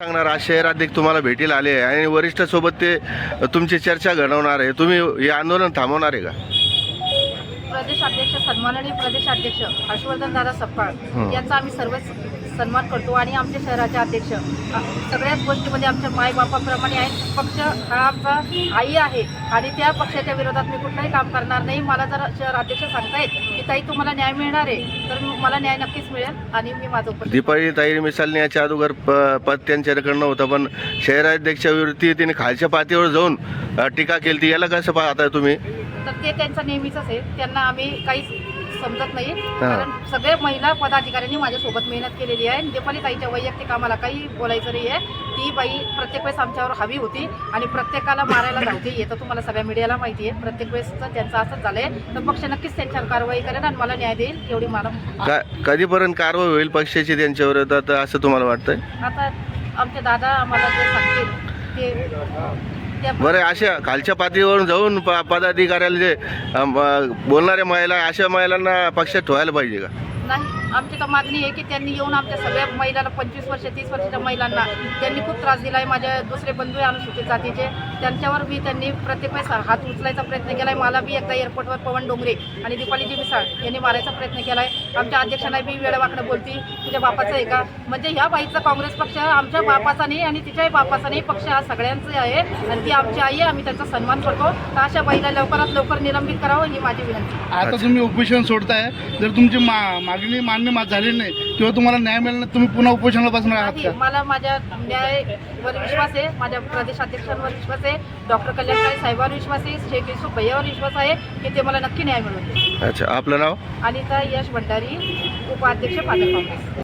सांगणार आज शहराध्यक्ष तुम्हाला भेटील आले आहे आणि वरिष्ठ सोबत ते तुमची चर्चा घडवणार आहे तुम्ही हे आंदोलन थांबवणार आहे का प्रदेशाध्यक्ष सन्माननीय प्रदेशाध्यक्ष हर्षवर्धन दादा सपकाळ हं. यांचा आम्ही सर्वच सन्मान करतो आणि आमचे शहराचे अध्यक्ष. सगळ्याच गोष्टीमध्ये आमच्या मायबापाप्रमाणे आहेत. पक्ष हा आमचा आई आहे आणि त्या पक्षाच्या विरोधात मी कुठलंही काम करणार नाही. मला जर शहर अध्यक्ष सांगतायत की ताई तुम्हाला न्याय मिळणार आहे तर मला न्याय नक्कीच मिळेल आणि मी माझं दीपाळी ताई मिसालने याच्या अगोदर पद त्यांच्याकडनं होतं पण शहराध्यक्षाविरुद्ध तिने खालच्या पातळीवर जाऊन टीका केली ती याला कसं पाहताय तुम्ही? तर ते त्यांचं नेहमीच आहे. त्यांना आम्ही काहीच समजत नाही कारण सगळे महिला पदाधिकाऱ्यांनी माझ्यासोबत मेहनत केलेली आहे. दीपाली ताईच्या वैयक्तिक आम्हाला काही बोलायचं नाही आहे ती बाई प्रत्येक वेळेस आमच्यावर हवी होती आणि प्रत्येकाला मारायला धावते हे तर तुम्हाला सगळ्या मीडियाला माहिती आहे प्रत्येक वेळेसचं त्यांचं असंच झालंय. तर पक्ष नक्कीच त्यांच्यावर कारवाई करेल आणि मला न्याय देईल एवढी मला कधीपर्यंत कारवाई होईल पक्षाची त्यांच्या विरोधात? असं तुम्हाला वाटतंय? आता आमचे दादा आम्हाला जे सांगतील ते बरं अशा खालच्या पातळीवरून जाऊन प पदाधिकाऱ्याला जे अ, बोलणाऱ्या महिला अशा महिलांना पक्षात ठेवायला पाहिजे का? नाही. आमची तर मागणी आहे की त्यांनी येऊन आमच्या सगळ्या महिलांना पंचवीस वर्ष तीस वर्षाच्या महिलांना त्यांनी खूप त्रास दिला आहे. माझ्या दुसरे बंधू आहे अनुसूचित जातीचे. त्यांच्यावर मी त्यांनी प्रत्येक वेळेस हात उचलायचा प्रयत्न केला आहे मला बी एकदा एअरपोर्टवर पवन डोंगरे आणि दीपालीजी मिसाळ यांनी मारायचा प्रयत्न केला आहे आमच्या अध्यक्षांना बी वेळवाकडं बोलती तुझ्या बापाचं आहे का? म्हणजे ह्या बाईचा काँग्रेस पक्ष आमच्या बापाचा नाही आणि तिच्याही बापाचा नाही. पक्ष हा सगळ्यांचा आहे आणि ती आमची आई आहे. आम्ही त्यांचा सन्मान करतो. तर अशा बाईला लवकरात लवकर निलंबित करावं ही माझी विनंती आता तुम्ही उपोषण सोडताय. जर तुमची मागणी मागणी मान्य मा- झाली नाही. किंवा तुम्हाला न्याय मिळाला नाही तुम्ही पुन्हा उपोषणाला बसणार आहात नाही का? मला माझ्या न्यायवर विश्वास आहे माझ्या प्रदेशाध्यक्षांवर विश्वास आहे डॉक्टर कल्याणकारी साहेबांवर विश्वास आहे शेख युसुफ भैयावर विश्वास आहे की ते मला नक्की न्याय मिळवून देईल अच्छा आपलं नाव? अनिता यश भंडारी उपाध्यक्ष काँग्रेस.